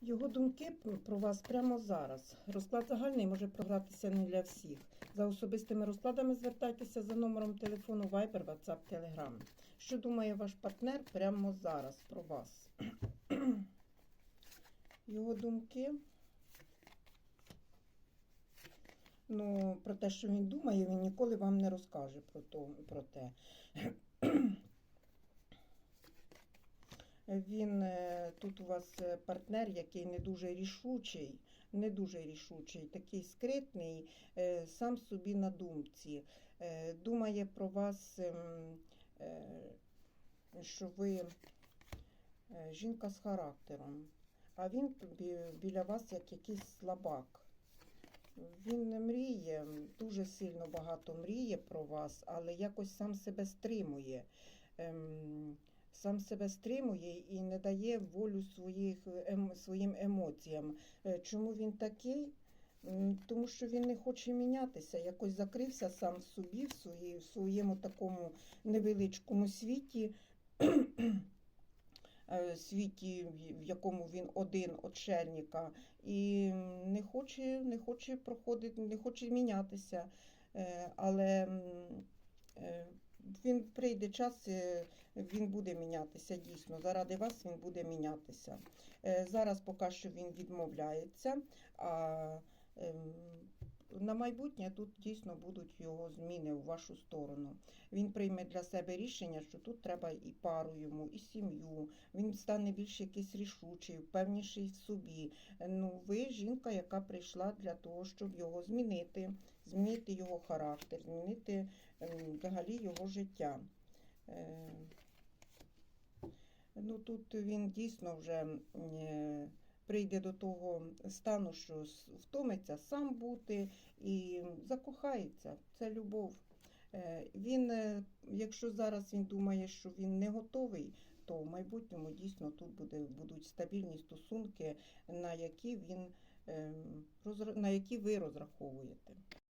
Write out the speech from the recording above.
Його думки про вас прямо зараз. Розклад загальний може програтися не для всіх. За особистими розкладами звертайтеся за номером телефону Viber, WhatsApp, Telegram. Що думає ваш партнер прямо зараз про вас? Його думки. Ну, про те, що він думає, він ніколи вам не розкаже про, то, про те. Він е, тут у вас е, партнер, який не дуже рішучий, не дуже рішучий, такий скритний, е, сам собі на думці. Думає про вас, ем, що ви жінка з характером, а він біля вас як якийсь слабак. Він не мріє, дуже сильно багато мріє про вас, але якось сам себе стримує. Ем, сам себе стримує і не дає волю своїх, ем, своїм емоціям. Е, Чому він такий? Тому що він не хоче мінятися, якось закрився сам собі, в, в своєму такому невеличкому світі, е, світі, в- якому він один очельника, і не хоче, не хоче проходити, не хоче мінятися. Е, Але він прийде час, е, він буде мінятися дійсно. Заради вас він буде мінятися. Е, Зараз поки що він відмовляється. А ем, на майбутнє тут дійсно будуть його зміни в вашу сторону. Він прийме для себе рішення, що тут треба і пару йому, і сім'ю. Він стане більш якийсь рішучий, впевніший в собі. Ну, ви жінка, яка прийшла для того, щоб його змінити, змінити його характер, змінити ем, взагалі його життя. Е, Ну, тут він дійсно вже е, прийде до того стану, що втомиться сам бути і закохається. Це любов. Е, Він, е, якщо зараз він думає, що він не готовий, то в майбутньому дійсно тут буде, будуть стабільні стосунки, на які він ем, на які ви розраховуєте.